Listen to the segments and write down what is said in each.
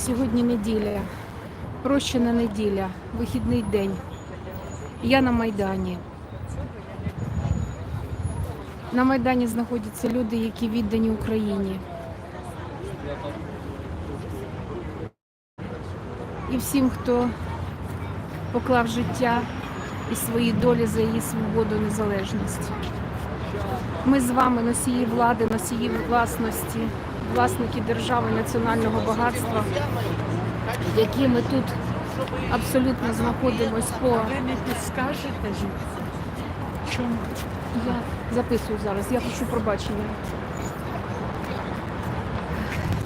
сьогодні неділя, прощена неділя, вихідний день. Я на Майдані. На Майдані знаходяться люди, які віддані Україні. І всім, хто поклав життя і свої долі за її свободу незалежність. Ми з вами носії влади, носії власності, власники держави національного багатства, які ми тут абсолютно знаходимось по Ви не підскажете, чому? я записую зараз, я прошу пробачення.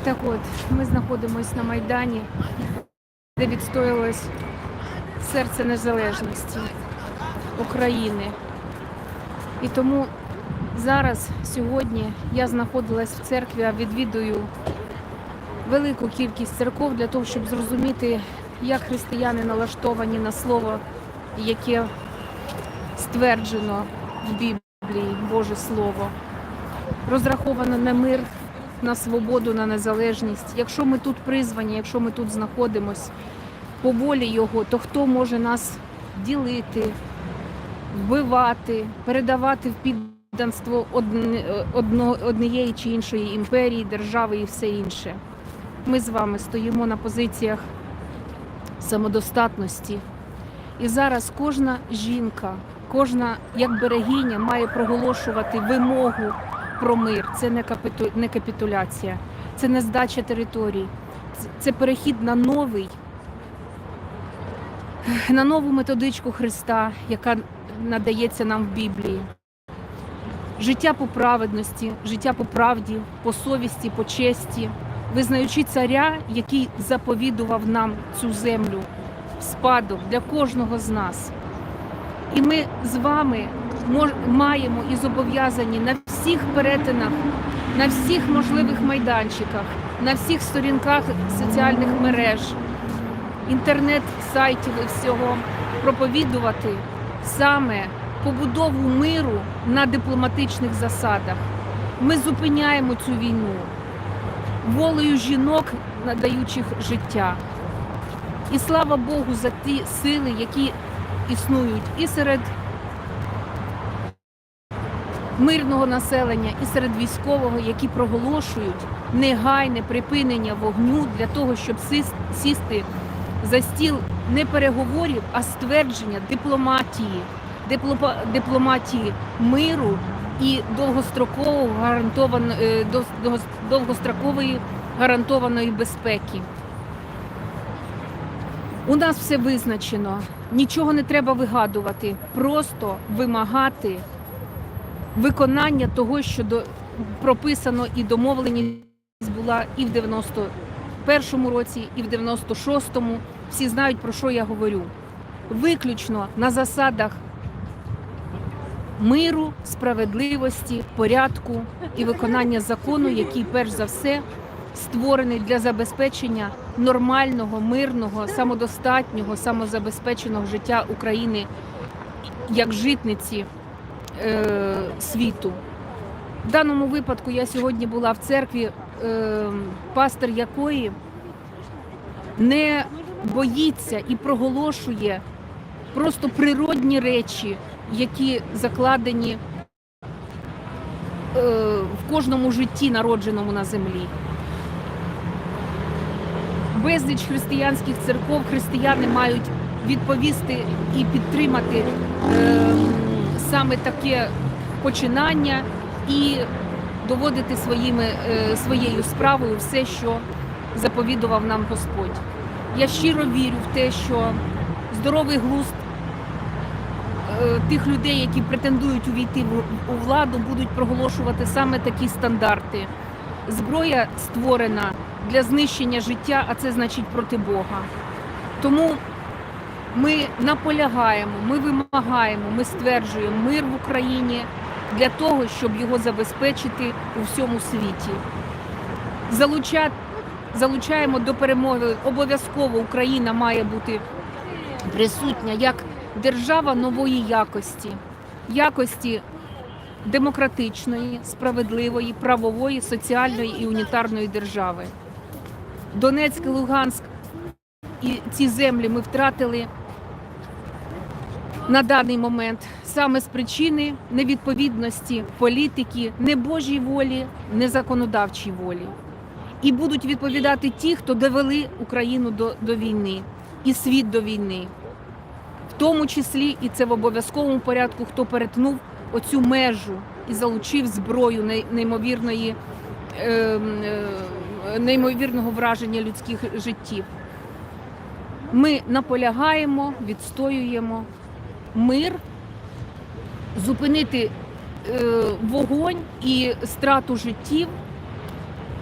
Так от, ми знаходимося на Майдані, де відстоялось серце незалежності України. І тому зараз, сьогодні, я знаходилась в церкві, а відвідую велику кількість церков для того, щоб зрозуміти, як християни налаштовані на слово, яке стверджено в Біблії, Боже Слово, розраховано на мир, на свободу, на незалежність. Якщо ми тут призвані, якщо ми тут знаходимось по волі Його, то хто може нас ділити, вбивати, передавати в підданство однієї чи іншої імперії, держави і все інше? Ми з вами стоїмо на позиціях самодостатності. І зараз кожна жінка, кожна як берегиня має проголошувати вимогу про мир. Це не, капіту... не капітуляція, це не здача територій, це перехід на новий, на нову методичку Христа, яка надається нам в Біблії. Життя по праведності, життя по правді, по совісті, по честі, визнаючи царя, який заповідував нам цю землю спадок для кожного з нас. І ми з вами маємо і зобов'язані на всіх перетинах, на всіх можливих майданчиках, на всіх сторінках соціальних мереж, інтернет-сайтів і всього проповідувати саме побудову миру на дипломатичних засадах. Ми зупиняємо цю війну волею жінок, надаючих життя. І слава Богу за ті сили, які існують і серед мирного населення, і серед військового, які проголошують негайне припинення вогню для того, щоб сісти за стіл не переговорів, а ствердження дипломатії, дипломатії миру і довгострокового гарантовано- е, довгострокової гарантованої безпеки. У нас все визначено, нічого не треба вигадувати, просто вимагати виконання того, що до, прописано і домовленість була і в 91-му році, і в 96-му. Всі знають, про що я говорю. Виключно на засадах миру, справедливості, порядку і виконання закону, який перш за все створений для забезпечення нормального, мирного, самодостатнього, самозабезпеченого життя України як житниці е, світу. В даному випадку я сьогодні була в церкві, е, пастор якої не боїться і проголошує просто природні речі, які закладені е, в кожному житті, народженому на землі. Безліч християнських церков християни мають відповісти і підтримати е, саме таке починання і доводити своїми, е, своєю справою все, що заповідував нам Господь. Я щиро вірю в те, що здоровий глузд тих людей, які претендують увійти у владу, будуть проголошувати саме такі стандарти. Зброя створена для знищення життя, а це значить проти Бога. Тому ми наполягаємо, ми вимагаємо, ми стверджуємо мир в Україні для того, щоб його забезпечити у всьому світі. Залучати залучаємо до перемоги. Обов'язково Україна має бути присутня як держава нової якості, якості демократичної, справедливої, правової, соціальної і унітарної держави. Донецьк Луганськ і ці землі ми втратили на даний момент саме з причини невідповідності політики, не Божій волі, не законодавчій волі. І будуть відповідати ті, хто довели Україну до, до війни і світ до війни, тому числі і це в обов'язковому порядку, хто перетнув оцю межу і залучив зброю неймовірної, е, е, неймовірного враження людських життів. Ми наполягаємо, відстоюємо мир, зупинити е, вогонь і страту життів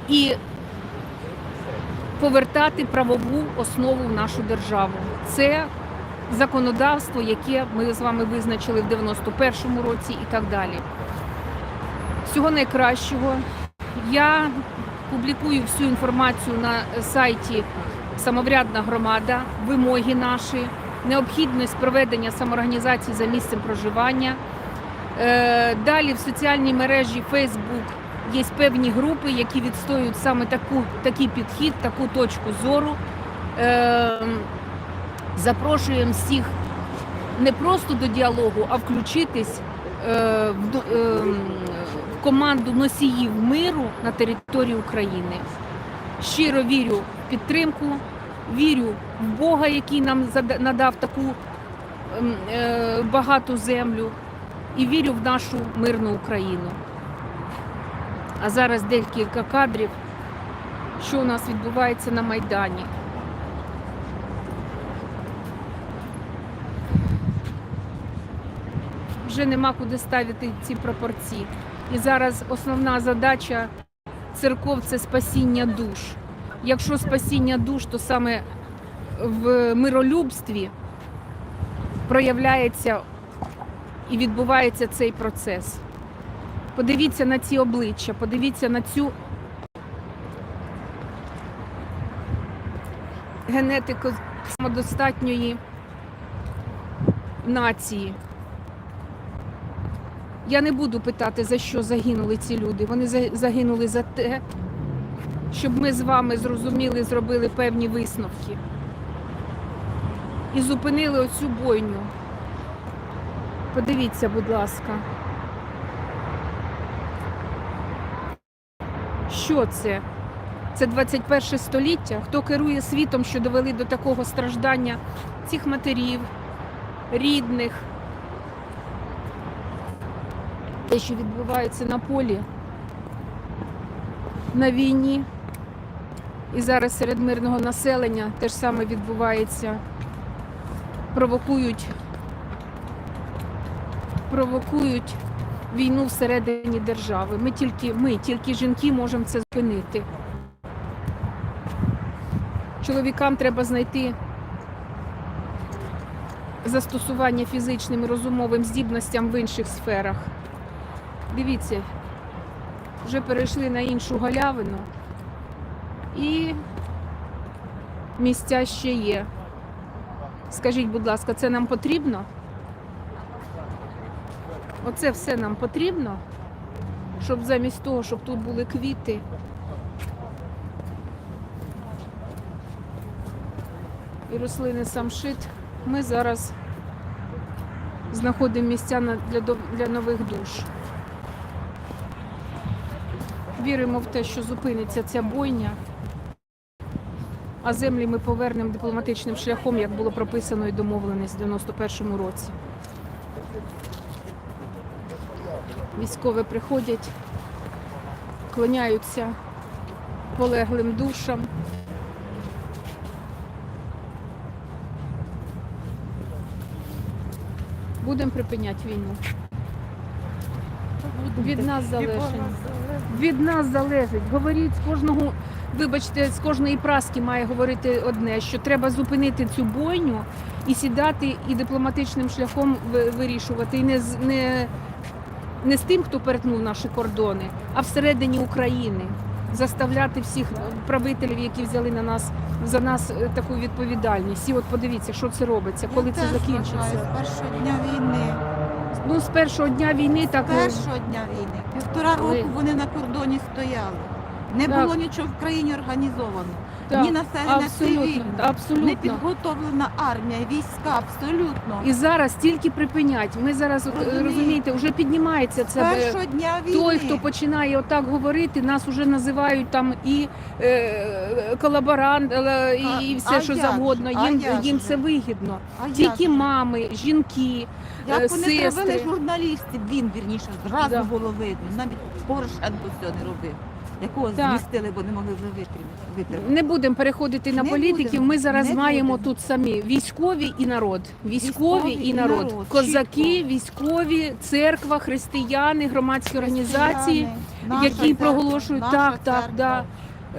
і повертати правову основу в нашу державу. Це законодавство, яке ми з вами визначили в 91-му році і так далі. Всього найкращого. Я публікую всю інформацію на сайті Самоврядна громада, вимоги наші, необхідність проведення самоорганізації за місцем проживання. Е, Далі в соціальній мережі Facebook є певні групи, які відстоюють саме таку, такий підхід, таку точку зору. Запрошуємо всіх не просто до діалогу, а включитись е, в е, в команду носіїв миру на території України. Щиро вірю в підтримку, вірю в Бога, який нам надав таку ем, е, багату землю, і вірю в нашу мирну Україну. А зараз декілька кадрів, що у нас відбувається на Майдані. Вже нема куди ставити ці пропорції. І зараз основна задача церков це спасіння душ. Якщо спасіння душ, то саме в миролюбстві проявляється і відбувається цей процес. Подивіться на ці обличчя, подивіться на цю генетику самодостатньої нації. Я не буду питати, за що загинули ці люди. Вони загинули за те, щоб ми з вами зрозуміли, зробили певні висновки і зупинили оцю бойню. Подивіться, будь ласка. Що це? Це 21 століття. Хто керує світом, що довели до такого страждання цих матерів, рідних? Те, що відбувається на полі, на війні. І зараз серед мирного населення те ж саме відбувається. Провокують, провокують війну всередині держави. Ми тільки, ми, тільки жінки можемо це зупинити. Чоловікам треба знайти застосування фізичним і розумовим здібностям в інших сферах. Дивіться, вже перейшли на іншу галявину і місця ще є. Скажіть, будь ласка, це нам потрібно? Оце все нам потрібно, щоб замість того, щоб тут були квіти. І рослини самшит, ми зараз знаходимо місця для нових душ. Віримо в те, що зупиниться ця бойня, а землі ми повернемо дипломатичним шляхом, як було прописано і домовленість в 91-му році. Військові приходять, клоняються полеглим душам. Будемо припиняти війну. Від нас залежить. Від нас залежить. Говоріть з кожного, вибачте, з кожної праски має говорити одне, що треба зупинити цю бойню і сідати і дипломатичним шляхом вирішувати. І не, з- не, не з тим, хто перетнув наші кордони, а всередині України. заставляти всіх правителів, які взяли на нас за нас е, таку відповідальність. І от подивіться, що це робиться, коли Я це закінчиться. З першого дня війни. Ну з першого дня війни так З е, першого дня війни. Півтора року вони на кордоні стояли. Не було нічого в країні організовано. Ні населення абсолютно, цивільне, не підготовлена армія, війська, абсолютно. І зараз тільки припинять. Ми зараз от, е, Розумію. розумієте, вже піднімається це. е, першого дня війни. Той, хто починає отак говорити, нас вже називають там і е, колаборант, е, і, А- і все, а що як завгодно. А Їм, як їм же? це вигідно. А як Тільки же? мами, жінки. е, Як вони сестри. травили журналістів, він вірніше, зразу Да. було видно. Навіть Порошенко цього не робив. Якого Так. змістили, бо не могли вже витримати. витримати. Не будемо переходити на Не політиків. будемо, Ми зараз не маємо будемо. тут самі військові і народ. Військові, і народ. Козаки, чітко. військові, церква, християни, громадські організації, наша які церква, проголошують наша так, так, церква. да.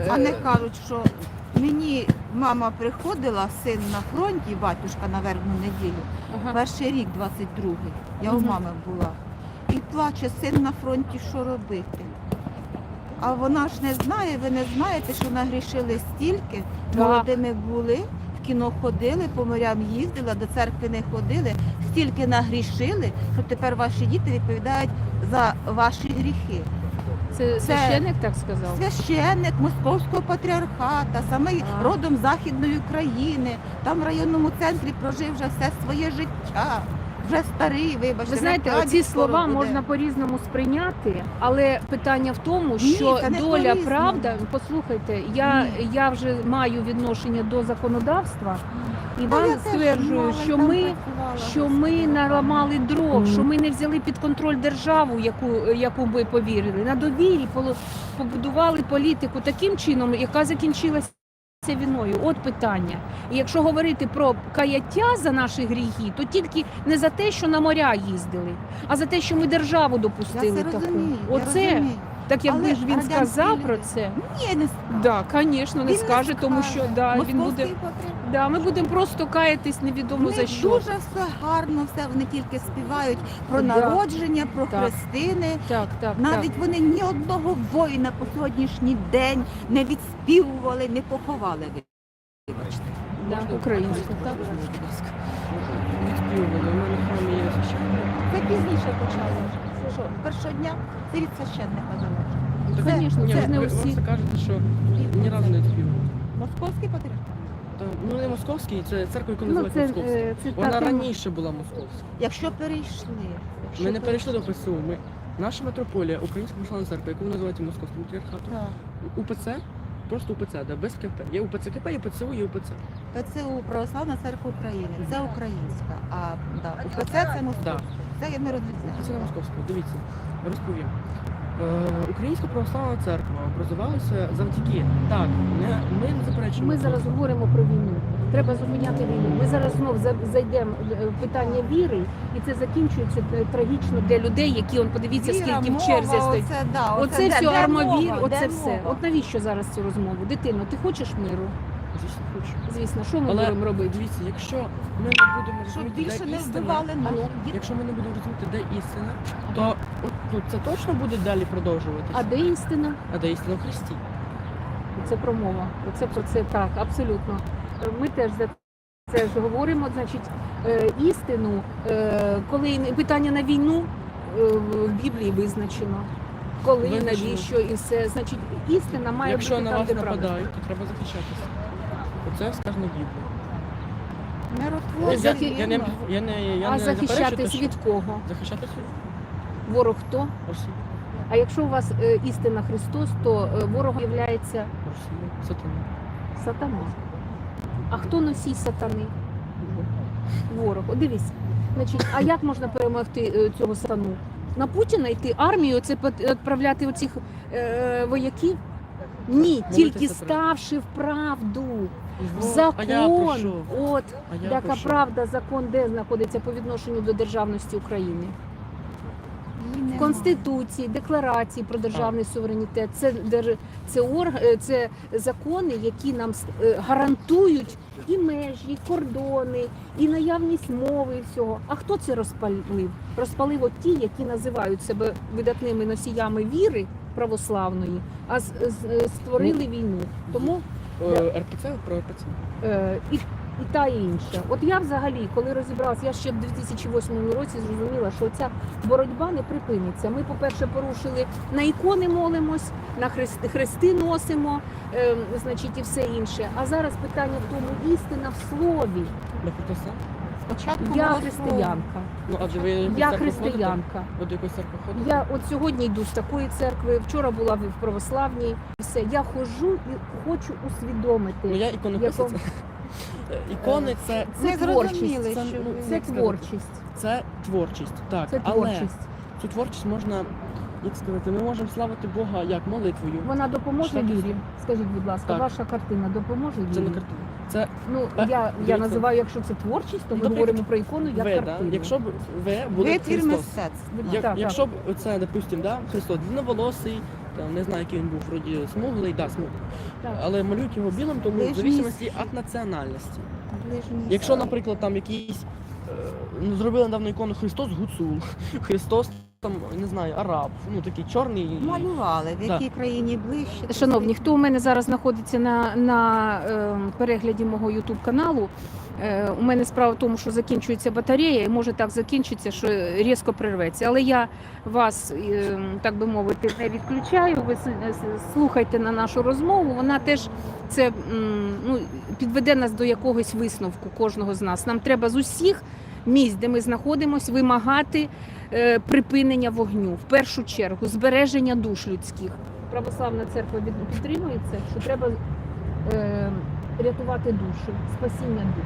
А не Е, кажуть, що мені мама приходила, син на фронті, батюшка на вербну неділю, ага. перший рік, 22-й, я у Мгм. мами була. І плаче син на фронті, що робити. А вона ж не знає, ви не знаєте, що нагрішили стільки. Молодими були, в кіно ходили, по морям їздили, до церкви не ходили, стільки нагрішили, що тепер ваші діти відповідають за ваші гріхи. Це священник так сказав. Священник Московського патріархата, саме А. родом Західної України, там в районному центрі прожив вже все своє життя. Вже старий, вибачте. Ви знаєте, оці слова буде. можна по-різному сприйняти, але питання в тому, що не доля по-різному. правда. Послухайте, я, Ні. я вже маю відношення до законодавства і Та вам я стверджую, що ми. Що ми наламали дров, що ми не взяли під контроль державу, яку, яку ви повірили. На довірі побудували політику таким чином, яка закінчилася війною. От питання. І якщо говорити про каяття за наші гріхи, то тільки не за те, що на моря їздили, а за те, що ми державу Я допустили це таку. розумію. я Оце розумію. так якби ж він сказав люди- про це. Ні, не Да, звісно, не Він скаже, тому що да, він буде. Да, ми будемо просто каятись невідомо за що. дуже все гарно, все вони тільки співають про Да. народження, про Так. хрестини. Так, так, Навіть так. вони ні одного воїна по сьогоднішній день не відспівували, не поховали. Вибачте. Українську. Так. Відспівували, у мене храмі є. Це пізніше почали. Це що, першого дня це від священника залежить. Це- Звісно, це ж не ви усі. просто кажете, що ні разу не відспівували. Московський патріархат. Та, Ну не московський, це церква, яку Ну, називають це, московська. е, це Вона та тема. раніше була московська. Якщо перейшли. якщо Ми не перейшли до ПСУ. Ми наша митрополія, Українська православна церква, яку ви називаєте московським патріархатом. Так. УПЦ, просто УПЦ, да, без КП. Є УПЦ КП, є ПЦУ, є УПЦ. ПЦУ Православна церква України. Це українська. А да, УПЦ це московська. Це я не розрізняю. Це не московська. Дивіться, розповім. Е, Українська православна церква образувалася завдяки. Так, не, ми не заперечуємо. Ми зараз говоримо про війну. Треба зупиняти війну. Ми зараз знов за- зайдемо в питання віри, і це закінчується е, трагічно для людей, які он подивіться, Віра, скільки в мова, черзі стоїть. Оце, да, Оце де- все де армовір, мова, оце де все. мова? От навіщо зараз цю розмову? Дитино, ти хочеш миру? Звісно, хочу. Звісно, що ми Але будемо робити? дивіться, якщо ми не будемо Щоб розуміти, більше де не істина, вбивали А ну, якщо ми не будемо розуміти, де істина, то от, ну, це точно буде далі продовжуватися. А де істина? А де істина в Христі? Це про мова. Оце про це так, абсолютно. Ми теж за це ж говоримо. Значить, е, істину, е, коли питання на війну е, в Біблії визначено. Коли, Визначено. навіщо і все. Значить, істина має Якщо бути на там, вас де правда. нападають, то треба захищатися. Оце сказано в Біблії. Я, захи- я, не, вірно. я не, я А не заперечую, захищатись те, від що- кого? Захищатися Ворог хто? Росію. А якщо у вас е, істина Христос, то е, ворогом є Росію. Сатана. сатана. А хто носій сатани? Ворог. От дивись. Значить, а як можна перемогти е, цього сатану? На Путіна йти армію, це відправляти оцих е, вояків? Ні, тільки ставши в правду, в закон. От яка правда, закон де знаходиться по відношенню до державності України? Конституції, декларації про державний суверенітет. Це це орг, е, це закони, які нам е, гарантують і межі, і кордони, і наявність мови, і всього. А хто це розпалив? Розпалив от ті, які називають себе видатними носіями віри, православної, а створили війну. Тому Е, РПЦ про РПЦ. і, і та і інша. От я взагалі, коли розібралася, я ще в 2008 році зрозуміла, що ця боротьба не припиниться. Ми, по-перше, порушили на ікони молимось, на хрести, хрести носимо, е, значить, і все інше. А зараз питання в тому істина в слові. Спочатку Я християнка. Ну, адже ви Я церкву ходите? християнка. Ви до якоїсь церкви ходите? Я от сьогодні йду з такої церкви, вчора була в православній. Все, я ходжу і хочу усвідомити. Ну я Якому- писати. Ікони це, Це Ми творчість. зрозуміли, це, ну, Це як творчість. це творчість. Так, Це але творчість. цю творчість можна, як сказати, ми можемо славити Бога як молитвою. Вона допоможе Читати вірі. Скажіть, будь ласка, Так. ваша картина допоможе Це не картина. Це Ну Е, я, я дивіться. називаю, якщо це творчість, то ми Ну, говоримо про ікону як ви, да? якщо б ви були Христос. Як, так. якщо б це, допустим, да, Христос длинноволосий, там, не знаю, який він був, вроді смуглий, да, смуглий. Але малюють його білим, тому в зависимості від національності. Якщо, наприклад, там якийсь е, ну, зробили недавно ікону Христос Гуцул, Христос там, не знаю, араб, ну такий чорний. малювали, в Да. якій країні ближче. Шановні, хто у мене зараз знаходиться на, на е, перегляді мого Ютуб каналу? Е, у мене справа в тому, що закінчується батарея, і може так закінчиться, що різко прерветься. Але я вас, е, так би мовити, не відключаю. Ви с- слухайте на нашу розмову. Вона теж це м, ну, підведе нас до якогось висновку кожного з нас. Нам треба з усіх місць, де ми знаходимося, вимагати е, припинення вогню в першу чергу, збереження душ людських. Православна церква від- підтримує це, що треба е, рятувати душі, спасіння душ.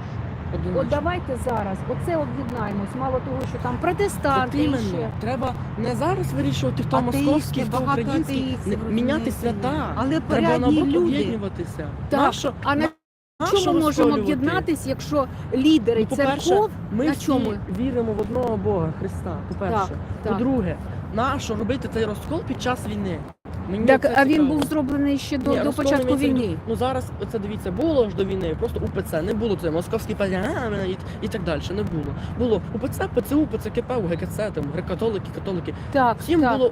одиночний. От давайте зараз, оце об'єднаємось. Мало того, що там протестанти і ще. треба не зараз вирішувати, хто московський, хто багато український, атеїстів, міняти свята. Але Треба порядні наоборот люди. об'єднуватися. Так, Нащо- а на чому ми можемо об'єднатись, якщо лідери Ну, церков Ми На всі чому? віримо в одного Бога, Христа, по-перше. По-друге, нащо робити цей розкол під час війни? Мені Так, це а він був зроблений ще до, Ні, до початку війни. Ну зараз оце дивіться, було ж до війни, просто УПЦ, не було це московські палями і, і так далі. Не було. Було УПЦ, ПЦУ, ПЦКП, УГКЦ, там греко-католики, католики. Так, Всім так. було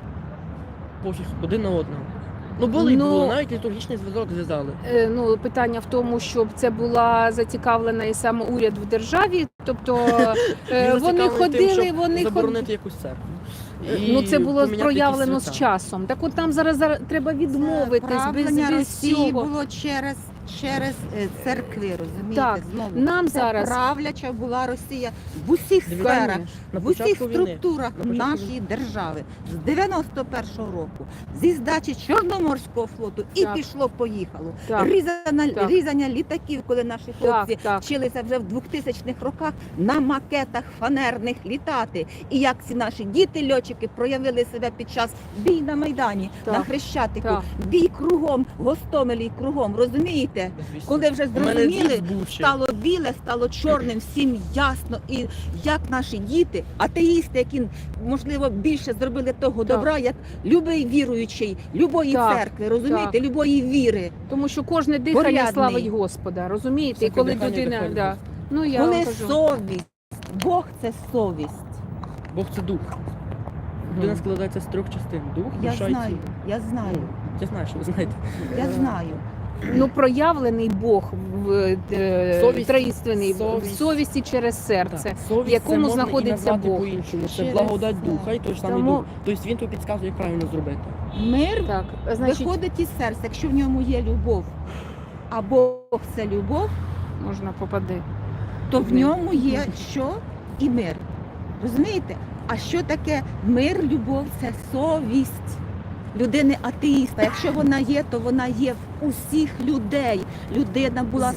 пофіг один на одного. Ну були і Ну, було, навіть літургічний зв'язок зв'язали. Е, Ну, питання в тому, щоб це була зацікавлена і саме уряд в державі. Тобто е, Він вони зацікавлений тим, ходили, щоб вони заборонити ходили. якусь церкву. Ну це було поміняти проявлено якісь з свята. часом. Так от нам зараз, зараз треба відмовитись без, Правлення без Росії цього. було через, через е, церкви, розумієте? Так, Знову. Нам Це зараз правляча була Росія в усіх Дивіться, сферах, На в усіх початку війни. структурах На початку нашої держави з 91-го року, зі здачі Чорноморського флоту, і Так. пішло, поїхало. так, Різання, Так. різання літаків, коли наші так, хлопці так. вчилися вже в 2000-х роках на макетах фанерних літати. І як ці наші діти льотчики проявили себе під час бій на майдані, Так. на Хрещатику, Так. бій кругом, Гостомелі кругом. Розумієте? Звісно. Коли вже зрозуміли, стало біле, стало чорним, всім ясно. І як наші діти, атеїсти, які можливо більше зробили того Так. добра, як любий віруючий, любої Так, церкви, розумієте, любої віри. Тому що кожне дихання Порядний. славить Господа, розумієте? І Всяке коли дихання людина, да. Ну я Коли кажу. совість, Бог це совість. Бог це дух. Людина складається з трьох частин: дух, Я душа і знаю, тіло. я знаю, Я знаю, що ви знаєте. я знаю. Ну, проявлений Бог в е, Совість. троїственний в Совість. совісті через серце. Так, совість в якому це можна знаходиться і Бог. по-іншому. Це Через благодать духа і той ж самий Тому- дух. Тобто він тобі підказує, як правильно зробити. Мир Так, значить, виходить із серця, якщо в ньому є любов, а Бог це любов, можна попади. то в ньому є що і мир. Розумієте? А що таке мир, любов? Це совість людини атеїста. Якщо вона є, то вона є в усіх людей. Людина була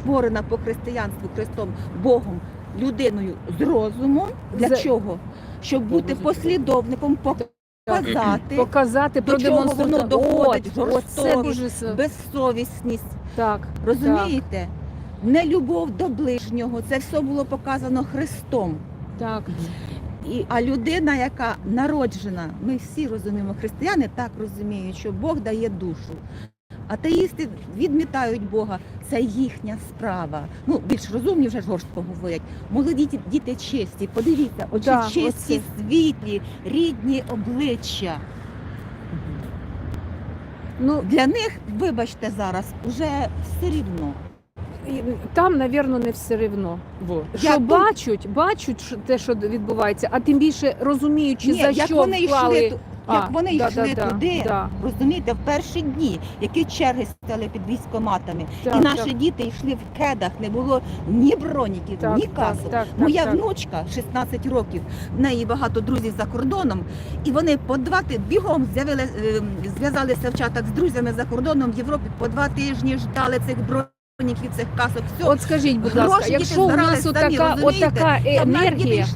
створена по християнству Христом, Богом, людиною з розумом. Для За- чого? Щоб бути послідовником, показати Показати, До чого воно продемонструвати. доходить, От, от це жорстокість, дуже с- безсовісність. так. Розумієте? Нелюбов до ближнього. Це все було показано Христом. Так, І, а людина, яка народжена, ми всі розуміємо, християни так розуміють, що Бог дає душу. Атеїсти відмітають Бога, це їхня справа. Ну, більш розумні вже жорстко говорять. Молоді діти, діти чисті, подивіться, очі Да, чисті, оце. світлі, рідні обличчя. Ну Для них, вибачте, зараз уже все рівно. Там, напевно, не все рівно. Во. Що Я тут- бачать, бачать що те, що відбувається, а тим більше розуміючи, Ні, за як що вони вклали. йшли, ту- як вони да, йшли да, да, туди, да. розумієте, в перші дні, які черги стали під військоматами, Так, і наші так. діти йшли в кедах, не було ні броніків, Так, ні так, касок. так, Моя так, внучка 16 років, в неї багато друзів за кордоном, і вони по два ти бігом з'явили, е, зв'язалися в чатах з друзями за кордоном в Європі, по два тижні ждали цих броніків, цих касок. Все. От скажіть, будь ласка, Гроші якщо у нас отака, отака в нас діти енергія,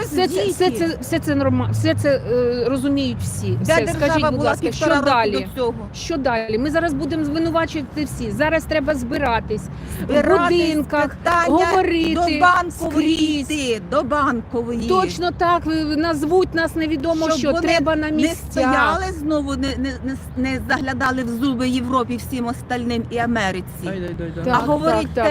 все це, все це, все це нормально, все це е, розуміють всі. Все, скажіть, будь ласка, що далі? Що далі? Ми зараз будемо звинувачувати всі. Зараз треба збиратись в будинках, говорити до банкової скрізь. йти, до банкової. Точно так, ви- назвуть нас невідомо Щоб що. вони Треба на не місцях. стояли знову, не, не, не, не заглядали в зуби Європі всім остальним і Америці. Дай, дай, дай. Так, а говорить так,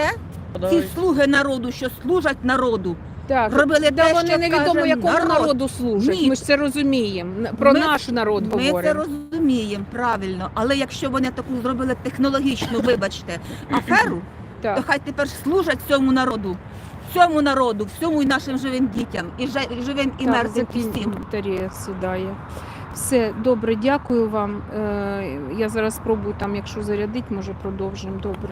те, ці слуги народу, що служать народу, Так. робили те, вони що невідомо каже якому народ. народу служать. Ні. Ми ж це розуміємо. Про Ми- наш народ Ми це говоримо. розуміємо правильно, але якщо вони таку зробили технологічну, вибачте, аферу, то Так. хай тепер служать цьому народу, цьому народу, всьому і нашим живим дітям, і же- живим і Так, мертвим закінь- всім. батарея сідає. Все, добре, дякую вам. Е, Я зараз спробую там, якщо зарядить, може продовжимо. Добре.